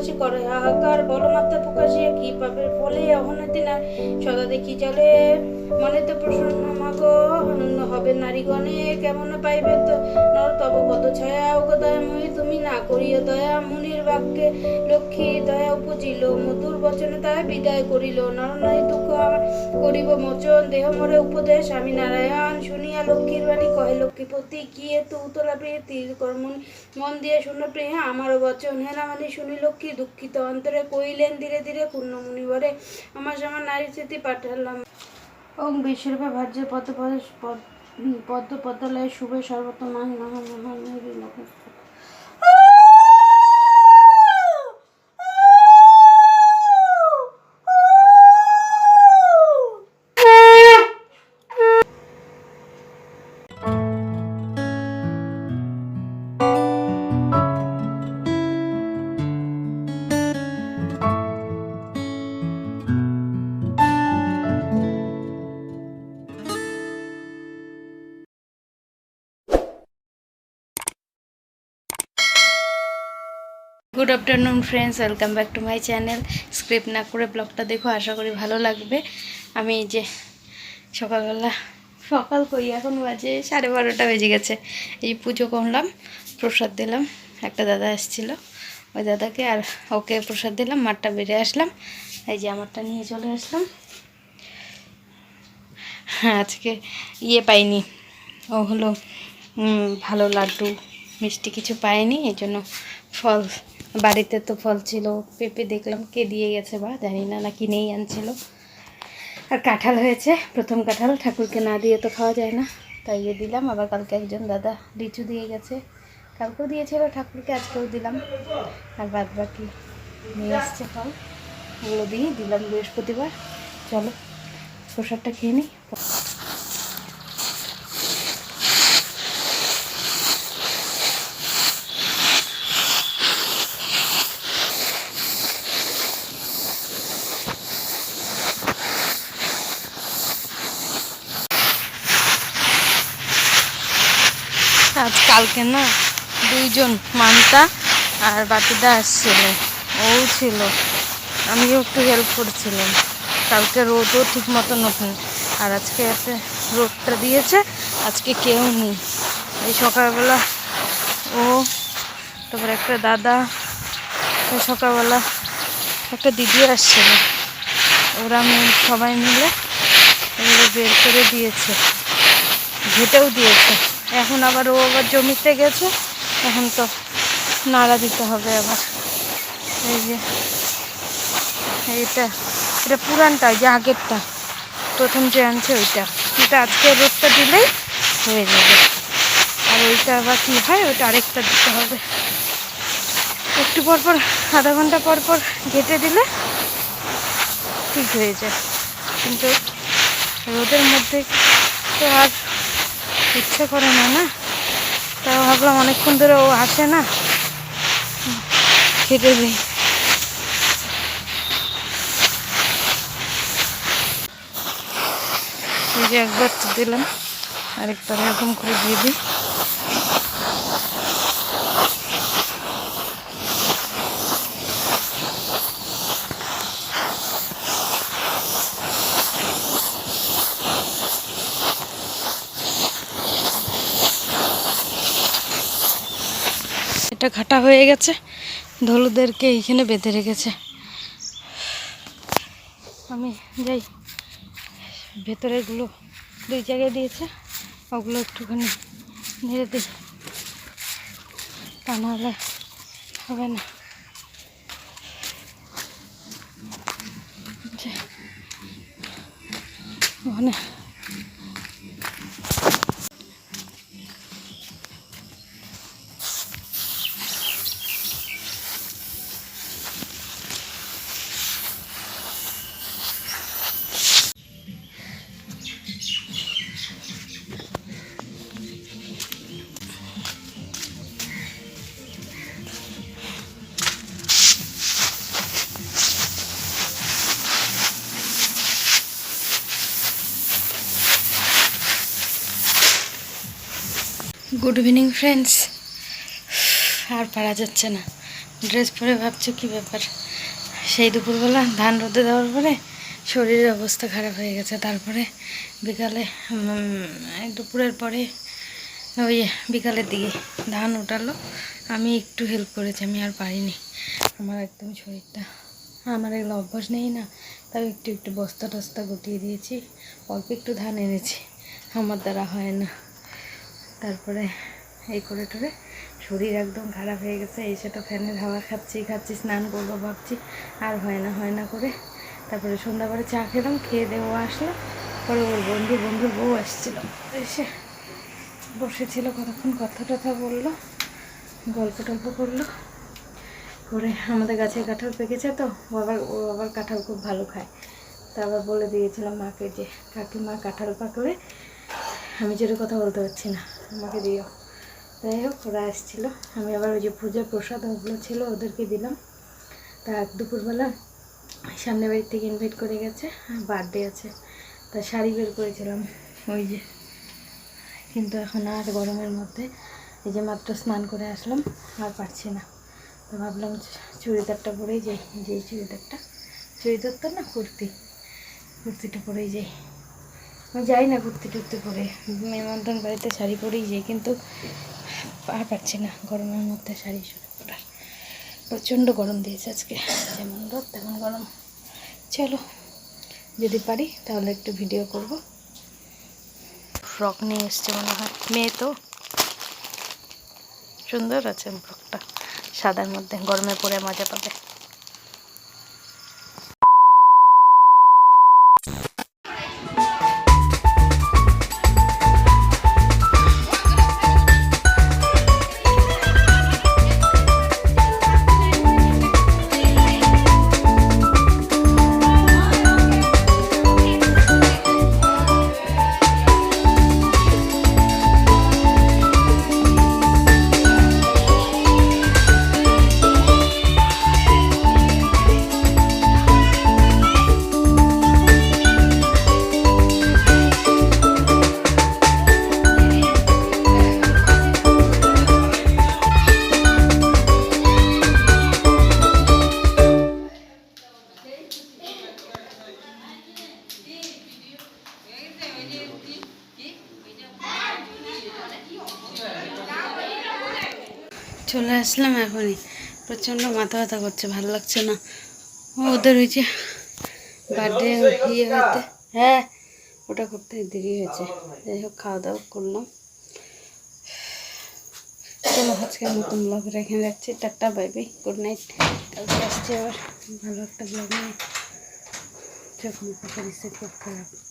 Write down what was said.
মর্তবাসী করে। হাহাকার বলমাত্রা প্রকাশিয়া কি পাবে? ফলে অহনতি না। সদা দেখি চলে। মনে তো প্রসন্ন, মাগ হবে নারীগণে, কেমন পাইবে তো? নর তব পদ ছায়া, ওগ দয়াময়ী, তুমি না করিও দয়া। মুনির বাক্যে লক্ষ্মী দয়া উপজিল, মধুর বচনে তাই বিদায় করিল। নরনারী দুঃখ আমার করিব মোচন, দেহ মরে উপদেশ, আমি নারায়ণ। শুনিয়া লক্ষ্মীর বাণী কহে, লক্ষ্মীপতি, কি এত উতলা প্রীতি কর্মণি মন দিয়ে শুনো প্রিয়া আমারও বচন। হেনা মানে শুনি লক্ষ্মী দুঃখিত অন্তরে কইলেন ধীরে ধীরে পূর্ণমণি বলে আমার আমার নারী স্মৃতি পাঠালাম ওম বিশ্বরূপে ভাজ্য পদ পদ পদ্ম শুভে সর্বত মান মহা good afternoon friends welcome back to my channel script না করে ব্লগটা দেখো, আশা করি ভালো লাগবে। আমি যে সকালবেলা, সকাল কই? এখন বাজে সাড়ে বারোটা বেজে গেছে। এই পুজো করলাম, প্রসাদ দিলাম। একটা দাদা এসেছিল। ওই দাদাকে আর ওকে প্রসাদ দিলাম, মাঠটা বেড়ে আসলাম। এই যে আমারটা নিয়ে চলে আসলাম। হ্যাঁ আজকে ইয়ে পাইনি। ও হলো ভালো লাড্ডু, মিষ্টি কিছু পাইনি এই জন্য ফল বাড়িতে তো ফল ছিল, পেঁপে দেখলাম কে দিয়ে গেছে বা, জানি না না কিনেই আনছিল। আর কাঁঠাল হয়েছে, প্রথম কাঁঠাল, ঠাকুরকে না দিয়ে তো খাওয়া যায় না। তাই ইয়ে দিলাম, আবার কালকে একজন দাদা লিচু দিয়ে গেছে। কালকেও দিয়েছিল, ঠাকুরকে আজকেও দিলাম। আর বাদ বাকি নিয়ে এসছে ফল। ওগুলো দিয়ে দিলাম বৃহস্পতিবার। চলো, প্রসাদটা খেয়ে নিই। কালকে না দুইজন, মানতা আর বাপিদা আসছিল। ও ছিল। আমিও একটু হেল্প করছিলাম। কালকে রোদও ঠিক মতো নতুন আর আজকে এতে রোদটা দিয়েছে, আজকে কেউ নেই। এই সকালবেলা ও, তারপর একটা দাদা সকালবেলা একটা দিদি আসছিল। ওরা সবাই মিলে বের করে দিয়েছে। ঘেটেও দিয়েছে। এখন আবার ও আবার জমিতে গেছে, এখন তো নাড়া দিতে হবে আবার। এই যে, এইটা, এটা পুরানটা যে আগেরটা, প্রথম যে আনছে ওইটা। এটা আজকে রোদটা দিলেই হয়ে যাবে। আর ওইটা আবার কী হয়, ওইটা আরেকটা দিতে হবে। একটু পর পর, আধা ঘণ্টা পর পর ঘেটে দিলে ঠিক হয়ে যায়। কিন্তু রোদের মধ্যে তো আর ইচ্ছে করে না না? তাও ভাবলাম অনেকক্ষণ ধরে ও আসে না। খেতে দিই এই যে একবার তো দিলাম, আরেকবার এরকম করে দিয়ে দিই। এটা ঘাটা হয়ে গেছে। ধলুদেরকে এইখানে বেঁধে রেখেছে। আমি যাই। ভেতরেগুলো দুই জায়গায় দিয়েছে। ওগুলো একটুখানি নেড়ে দিই। তা নাহলে হবে না। ওখানে গুড ইভিনিং ফ্রেন্ডস আর পারা যাচ্ছে না। ড্রেস পরে ভাবছ কি ব্যাপার? সেই দুপুরবেলা ধান রোদে দেওয়ার পরে শরীরের অবস্থা খারাপ হয়ে গেছে। তারপরে বিকালে দুপুরের পরে ওই বিকালের দিকে ধান উঠালো। আমি একটু হেল্প করেছি, আমি আর পারিনি। আমার একদম শরীরটা, আমার এগুলো অভ্যাস নেই না। তাও একটু একটু বস্তা টস্তা গুটিয়ে দিয়েছি। অল্প একটু ধান এনেছি। আমার দ্বারা হয় না। তারপরে এই করে টরে শরীর একদম খারাপ হয়ে গেছে এসে তো ফ্যানের হাওয়া খাচ্ছি খাচ্ছি, স্নান করব ভাবছি, আর হয় না হয় না করে। তারপরে সন্ধ্যাবেলা চা খেলাম, খেয়ে দেবো আসলো, পরে ওর বন্ধু, বন্ধুর বউ আসছিল। এসে বসেছিল, কতক্ষণ কথা টথা বলল, গল্প টল্প করল। করে আমাদের গাছে কাঁঠাল পেকেছে তো, ও আবার ও আবার কাঁঠাল খুব ভালো খায়। তা আবার বলে দিয়েছিলাম মাকে যে, কাকিমা কাঁঠাল পাকলে, আমি যেটা কথা বলতে পারছি না। আমাকে দিও। যাই হোক, ওরা আসছিল আমি আবার ওই যে পূজা প্রসাদ ওগুলো ছিল, ওদেরকে দিলাম। তা দুপুরবেলা সামনে বাড়ির থেকে ইনভাইট করে গেছে বার্থডে আছে। তা শাড়ি বের করেছিলাম, ওই যে। কিন্তু এখন আর গরমের মধ্যে এই যে মাত্র স্নান করে আসলাম, আর পারছি না। তো ভাবলাম চুড়িদারটা পরেই যাই যে চুড়িদারটা। চুড়িদার তো না, কুর্তি। কুর্তিটা পরেই যাই। আমি যাই না ঘুরতে টুরতে পরে নিমন্ত্রণ বাড়িতে শাড়ি পরেই যাই, কিন্তু আর পারছি না। গরমের মধ্যে শাড়ি শাড়ি পরার। প্রচণ্ড গরম দিয়েছে আজকে। যেমন রোদ, তেমন গরম। চলো, যদি পারি তাহলে একটু ভিডিও করব। ফ্রক নিয়ে এসছে মনে হয়। মেয়ে তো। সুন্দর আছে ফ্রকটা। সাদার মধ্যে, গরমে পরে মজা পাবে। চলে আসলাম এখনই। প্রচণ্ড মাথা ব্যথা করছে, ভালো লাগছে না। ওদের ওই যে বার্থডে ইয়ে হতে হ্যাঁ ওটা করতে দেরি হয়েছে। যাই হোক খাওয়া দাওয়া করলাম। চলো আজকের মতন ব্লগ রেখে যাচ্ছি tata, bye bye good night কালকে আসছে আবার ভালো একটা ব্লগ নিয়ে। চোখ মুখ করতে হবে।